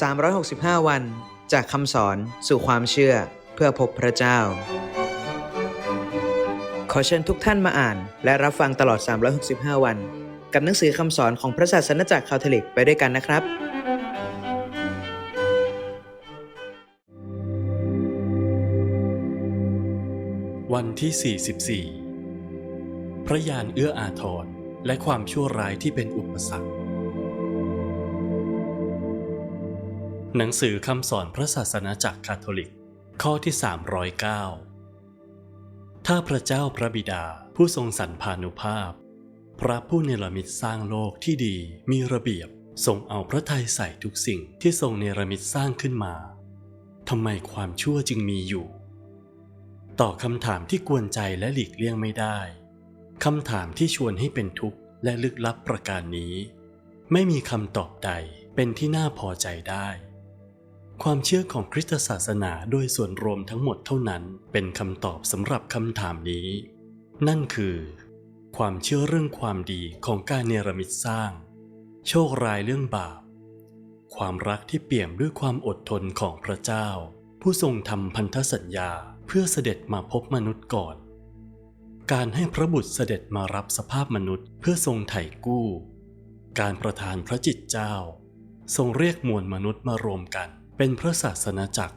365 วัน จากคำสอนสู่ความเชื่อเพื่อพบพระเจ้า ขอเชิญทุกท่านมาอ่าน และรับฟังตลอด 365 วัน กับหนังสือคำสอนของพระศาสนจักรคาทอลิกไปด้วยกันนะครับ วันที่ 44 พระยานเอื้ออาทรและความชั่วร้ายที่เป็นอุปสรรค หนังสือคำสอนพระศาสนาจักรคาทอลิก ข้อที่ 309 ถ้าพระเจ้าพระบิดาผู้ทรงสรรพานุภาพ พระผู้เนรมิตสร้างโลกที่ดีมีระเบียบ ทรงเอาพระทัยใส่ทุกสิ่งที่ทรงเนรมิตสร้างขึ้นมาทำไมความชั่วจึงมีอยู่ ต่อคำถามที่กวนใจและหลีกเลี่ยงไม่ได้คำถามที่ชวนให้เป็นทุกข์และลึกลับประการนี้ ไม่มีคำตอบใดเป็นที่น่าพอใจได้ ความเชื่อของคริสตศาสนาโดยส่วนรวมทั้งหมดเท่านั้นเป็นคำตอบสำหรับคำถามนี้ นั่นคือ ความเชื่อเรื่องความดีของการเนรมิตสร้าง โชคร้ายเรื่องบาป ความรักที่เปี่ยมด้วยความอดทนของพระเจ้า ผู้ทรงทำพันธสัญญาเพื่อเสด็จมาพบมนุษย์ก่อน การให้พระบุตรเสด็จมารับสภาพมนุษย์เพื่อทรงไถ่กู้ การประทานพระจิตเจ้า ทรงเรียกมวลมนุษย์มารวมกัน เป็นพระศาสนาจักร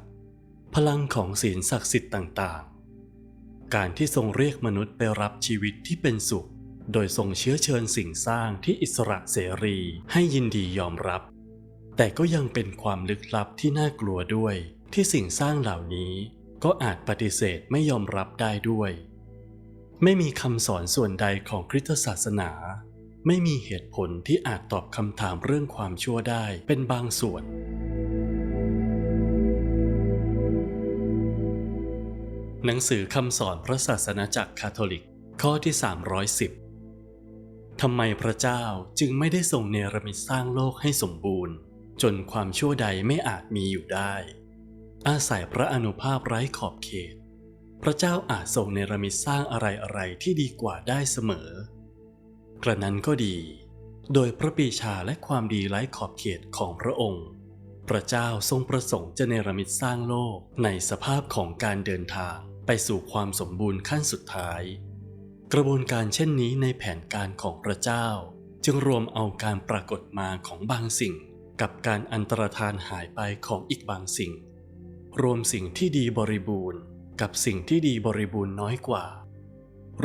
พลังของศีลศักดิ์สิทธิ์ต่างๆ การที่ทรงเรียกมนุษย์ไปรับชีวิตที่เป็นสุข โดยทรงเชื้อเชิญสิ่งสร้างที่อิสระเสรีให้ยินดียอมรับ แต่ก็ยังเป็นความลึกลับที่น่ากลัวด้วยที่สิ่งสร้างเหล่านี้ก็อาจปฏิเสธไม่ยอมรับได้ด้วย ไม่มีคำสอนส่วนใดของคริสตศาสนา ไม่มีเหตุผลที่อาจตอบคำถามเรื่องความชั่วได้เป็นบางส่วน หนังสือคำสอนพระศาสนาจักรคาทอลิก ข้อที่ 310ทำไมพระเจ้าจึงไม่ได้ทรงเนรมิตสร้างโลกให้สมบูรณ์ จนความชั่วใดไม่อาจมีอยู่ได้ อาศัยพระอนุภาพไร้ขอบเขต พระเจ้าอาจทรงเนรมิตสร้างอะไรอะไรที่ดีกว่าได้เสมอ กระนั้นก็ดี โดยพระปีชาและความดีไร้ขอบเขตของพระองค์พระเจ้าทรงประสงค์จะเนรมิตสร้างโลกในสภาพของการเดินทาง ไปสู่ความสมบูรณ์ขั้นสุดท้าย กระบวนการเช่นนี้ในแผนการของพระเจ้า จึงรวมเอาการปรากฏมาของบางสิ่ง กับการอันตรธานหายไปของอีกบางสิ่ง รวมสิ่งที่ดีบริบูรณ์ กับสิ่งที่ดีบริบูรณ์น้อยกว่า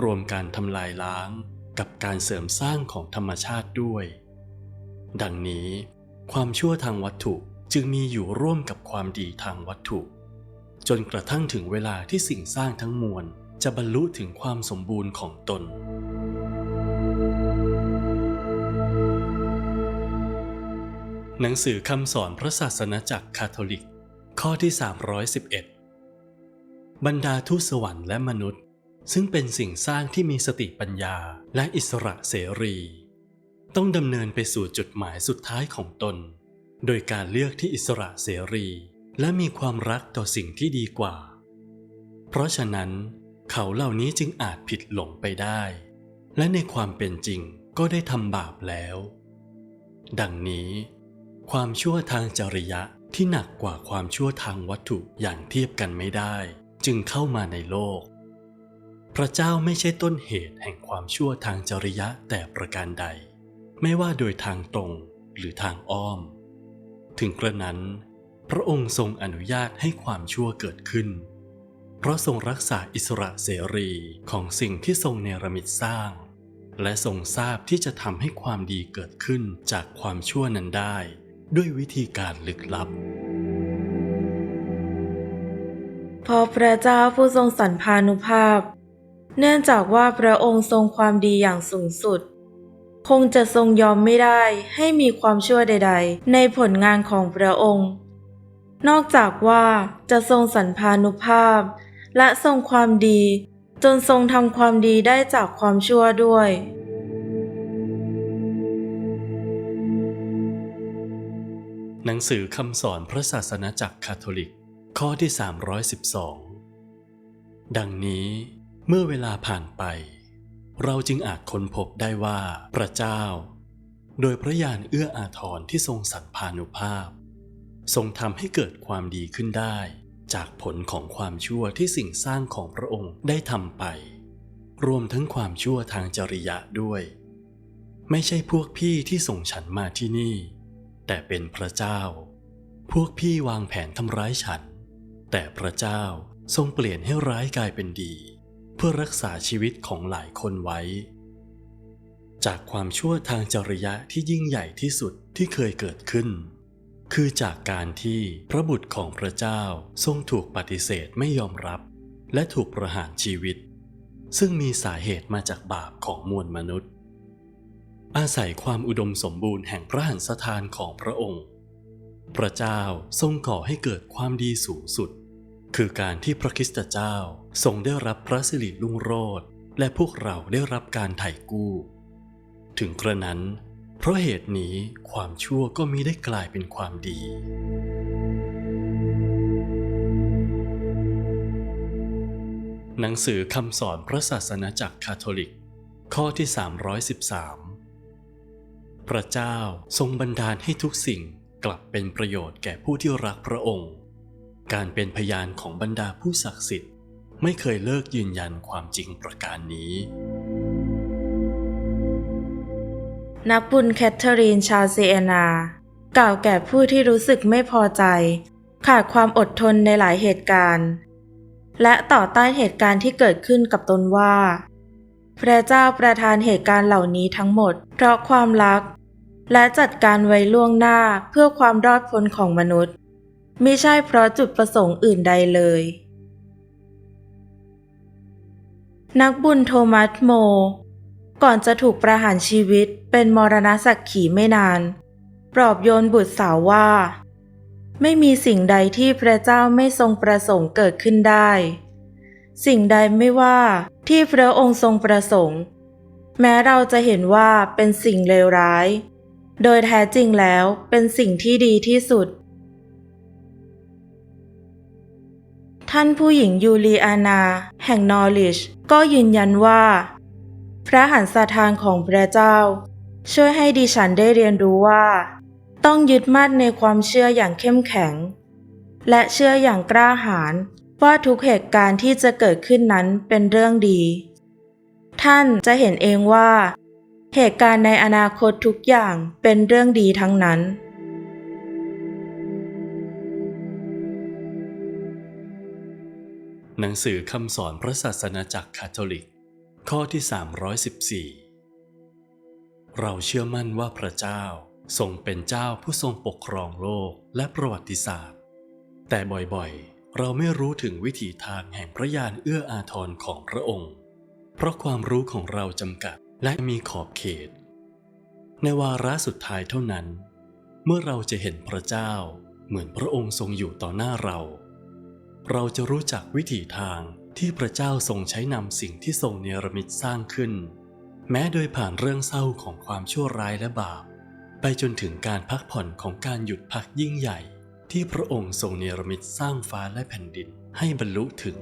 รวมการทำลายล้าง กับการเสริมสร้างของธรรมชาติด้วย ดังนี้ ความชั่วทางวัตถุจึงมีอยู่ร่วมกับความดีทางวัตถุ จนกระทั่งถึงเวลาที่สิ่งสร้างทั้งมวลจะบรรลุถึงความสมบูรณ์ของตน หนังสือคำสอนพระศาสนาจักรคาทอลิก ข้อที่ 311 บรรดาทูตสวรรค์และมนุษย์ ซึ่งเป็นสิ่งสร้างที่มีสติปัญญาและอิสระเสรี ต้องดำเนินไปสู่จุดหมายสุดท้ายของตน โดยการเลือกที่อิสระเสรี และมีความรักต่อสิ่งที่ดีกว่า เพราะฉะนั้น เขาเหล่านี้จึงอาจผิดหลงไปได้ และในความเป็นจริงก็ได้ทำบาปแล้ว ดังนี้ ความชั่วทางจริยะที่หนักกว่าความชั่วทางวัตถุอย่างเทียบกันไม่ได้ จึงเข้ามาในโลก พระเจ้าไม่ใช่ต้นเหตุแห่งความชั่วทางจริยะแต่ประการใด ไม่ว่าโดยทางตรงหรือทางอ้อม ถึงกระนั้น พระองค์ทรงอนุญาตให้ความชั่วเกิดขึ้น เพราะทรงรักษาอิสระเสรีของสิ่งที่ทรงเนรมิตสร้าง และทรงทราบที่จะทำให้ความดีเกิดขึ้นจากความชั่วนั้นได้ ด้วยวิธีการลึกลับพราะพระเจ้าผู้ทรงสรรพานุภาพ เนื่องจากว่าพระองค์ทรงความดีอย่างสูงสุด คงจะทรงยอมไม่ได้ให้มีความชั่วใด ๆ ในผลงานของพระองค์ นอกจากว่าจะทรงสรรพานุภาพ และทรงความดี จนทรงทำความดีได้จากความชั่วด้วย หนังสือคำสอนพระศาสนาจักรคาทอลิก ข้อที่ 312 ดังนี้เมื่อเวลาผ่านไป เราจึงอาจค้นพบได้ว่าพระเจ้า โดยพระญาณเอื้ออาทรที่ทรงสรรพานุภาพ ทรงทำให้เกิดความดีขึ้นได้ จากผลของความชั่วที่สิ่งสร้างของพระองค์ได้ทำไป รวมทั้งความชั่วทางจริยะด้วย ไม่ใช่พวกพี่ที่ส่งฉันมาที่นี่ แต่เป็นพระเจ้า พวกพี่วางแผนทำร้ายฉัน แต่พระเจ้าทรงเปลี่ยนให้ร้ายกลายเป็นดี เพื่อรักษาชีวิตของหลายคนไว้ จากความชั่วทางจริยะที่ยิ่งใหญ่ที่สุดที่เคยเกิดขึ้น คือจากการที่พระบุตรของพระเจ้าทรงถูกปฏิเสธไม่ยอมรับ และถูกประหารชีวิต ซึ่งมีสาเหตุมาจากบาปของมวลมนุษย์ อาศัยความอุดมสมบูรณ์แห่งพระหันสถานของพระองค์ พระเจ้าทรงก่อให้เกิดความดีสูงสุด คือการที่พระคริสตเจ้าทรงได้รับพระสิริรุ่งโรจน์และพวกเราได้รับการไถ่กู้ ถึงกระนั้น เพราะเหตุนี้ความชั่วก็มีได้กลายเป็นความดี หนังสือคำสอนพระศาสนาจักรคาทอลิก ข้อที่ 313 พระเจ้าทรงบันดาลให้ทุกสิ่งกลับเป็นประโยชน์แก่ผู้ที่รักพระองค์ การเป็นพยานของบรรดาผู้ศักดิ์สิทธิ์ ไม่เคยเลิกยืนยันความจริงประการนี้ นักบุญแคทเธอรีนชาวเซเอนา กล่าวแก่ผู้ที่รู้สึกไม่พอใจ ขาดความอดทนในหลายเหตุการณ์ และต่อต้านเหตุการณ์ที่เกิดขึ้นกับตนว่า พระเจ้าประทานเหตุการณ์เหล่านี้ทั้งหมด เพราะความรัก และจัดการไว้ล่วงหน้าเพื่อความรอดพ้นของมนุษย์มิใช่เพราะจุดประสงค์อื่นใดเลย นักบุญโทมัสโม ก่อนจะถูกประหารชีวิตเป็นมรณะสักขีไม่นาน ปลอบโยนบุตรสาวว่า ไม่มีสิ่งใดที่พระเจ้าไม่ทรงประสงค์เกิดขึ้นได้ สิ่งใดไม่ว่าที่พระองค์ทรงประสงค์ แม้เราจะเห็นว่าเป็นสิ่งเลวร้าย โดยแท้จริงแล้วเป็นสิ่งที่ดีที่สุด ท่านผู้หญิงยูลีอานา แห่งนอริชก็ยืนยันว่า พระหันสถานของพระเจ้า ช่วยให้ดิฉันได้เรียนรู้ว่า ต้องยึดมั่นในความเชื่ออย่างเข้มแข็ง และเชื่ออย่างกล้าหาญว่าทุกเหตุการณ์ที่จะเกิดขึ้นนั้นเป็นเรื่องดี ท่านจะเห็นเองว่า เหตุการณ์ในอนาคตทุกอย่างเป็นเรื่องดีทั้งนั้น หนังสือคำสอนพระศาสนาจักรคาทอลิก ข้อที่ 314 เราเชื่อมั่นว่าพระเจ้าทรงเป็นเจ้าผู้ทรงปกครองโลกและประวัติศาสตร์ แต่บ่อยๆ เราไม่รู้ถึงวิถีทางแห่งพระญาณเอื้ออาทรของพระองค์ เพราะความรู้ของเราจำกัดและมีขอบเขต ในวาระสุดท้ายเท่านั้น เมื่อเราจะเห็นพระเจ้าเหมือนพระองค์ทรงอยู่ต่อหน้าเรา เราจะรู้จักวิถีทาง ที่พระเจ้าทรงใช้นำสิ่งที่ทรงเนรมิตสร้างขึ้น แม้โดยผ่านเรื่องเศร้าของความชั่วร้ายและบาป ไปจนถึงการพักผ่อนของการหยุดพักยิ่งใหญ่ ที่พระองค์ทรงเนรมิตสร้างฟ้าและแผ่นดินให้บรรลุถึง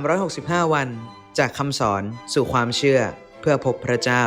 365 วันจากคำสอนสู่ความเชื่อเพื่อพบพระเจ้า